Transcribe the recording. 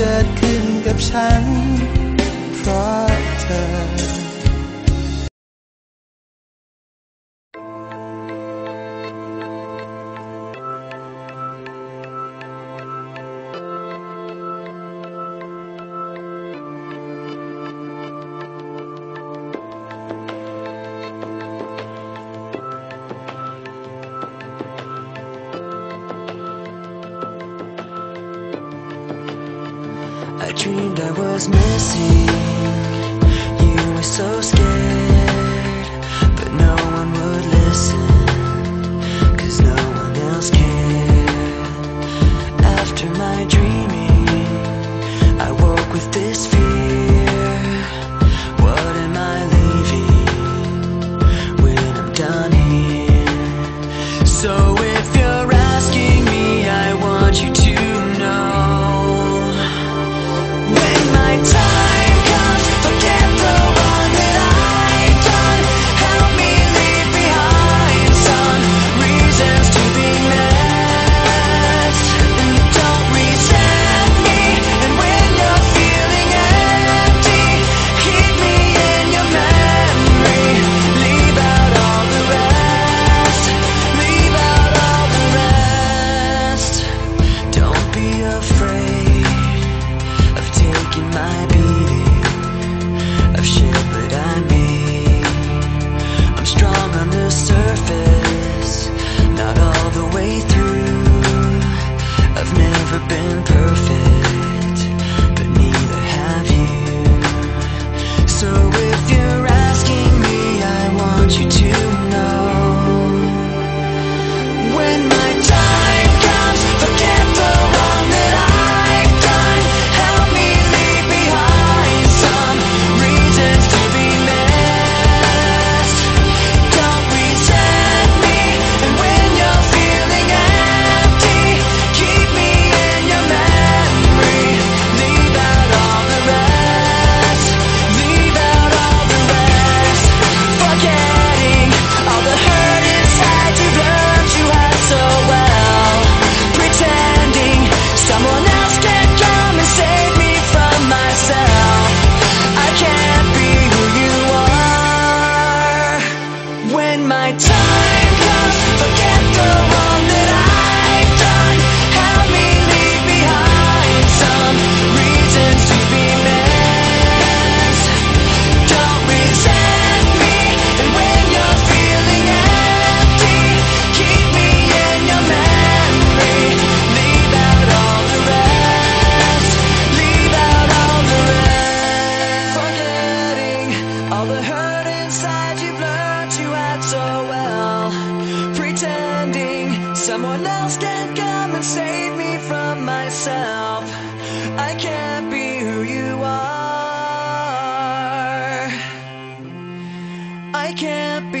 เกิดขึ้นกับฉัน เพราะเธอ I dreamed I was missing You were so scared my Someone else can come and save me from myself. I can't be who you are. I can't